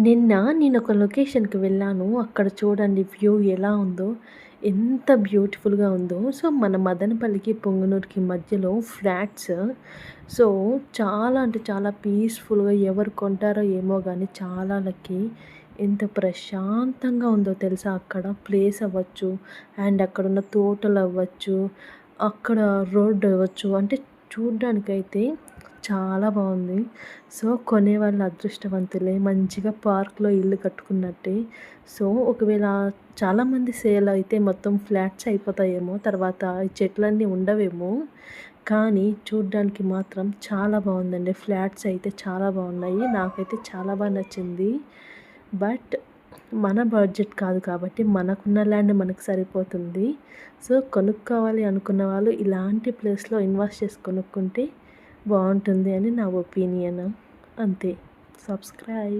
నిన్న నేను ఒక లొకేషన్‌కి వెళ్ళాను. అక్కడ చూడండి వ్యూ ఎలా ఉందో, ఎంత బ్యూటిఫుల్‌గా ఉందో. సో, మన మదనపల్లికి, పొంగనూరుకి మధ్యలో ఫ్లాట్స్. సో, చాలా అంటే చాలా పీస్‌ఫుల్‌గా ఎవరు కొంటారో ఏమో కానీ చాలా లక్కీ. ఎంత ప్రశాంతంగా ఉందో తెలుసా అక్కడ ప్లేస్ అవ్వచ్చు, అండ్ అక్కడున్న తోటలవ్వచ్చు, అక్కడ రోడ్డు అవ్వచ్చు. అంటే చూడ్డానికైతే చాలా బాగుంది. సో, కొనేవాళ్ళు అదృష్టవంతులే. మంచిగా పార్క్‌లో ఇల్లు కట్టుకున్నట్టే. సో, ఒకవేళ చాలామంది సేల్ అయితే మొత్తం ఫ్లాట్స్ అయిపోతాయేమో. తర్వాత ఈ చెట్లన్నీ ఉండవేమో. కానీ చూడ్డానికి మాత్రం చాలా బాగుందండి. ఫ్లాట్స్ అయితే చాలా బాగున్నాయి. నాకైతే చాలా బాగా నచ్చింది. బట్ మన బడ్జెట్ కాదు కాబట్టి మనకున్న ల్యాండ్ మనకు సరిపోతుంది. సో, కొనుక్కోవాలి అనుకున్న వాళ్ళు ఇలాంటి ప్లేస్‌లో ఇన్వెస్ట్ చేసి కొనుక్కుంటే బాగుంటుంది అని నా ఒపీనియన్. అంతే. సబ్స్క్రైబ్.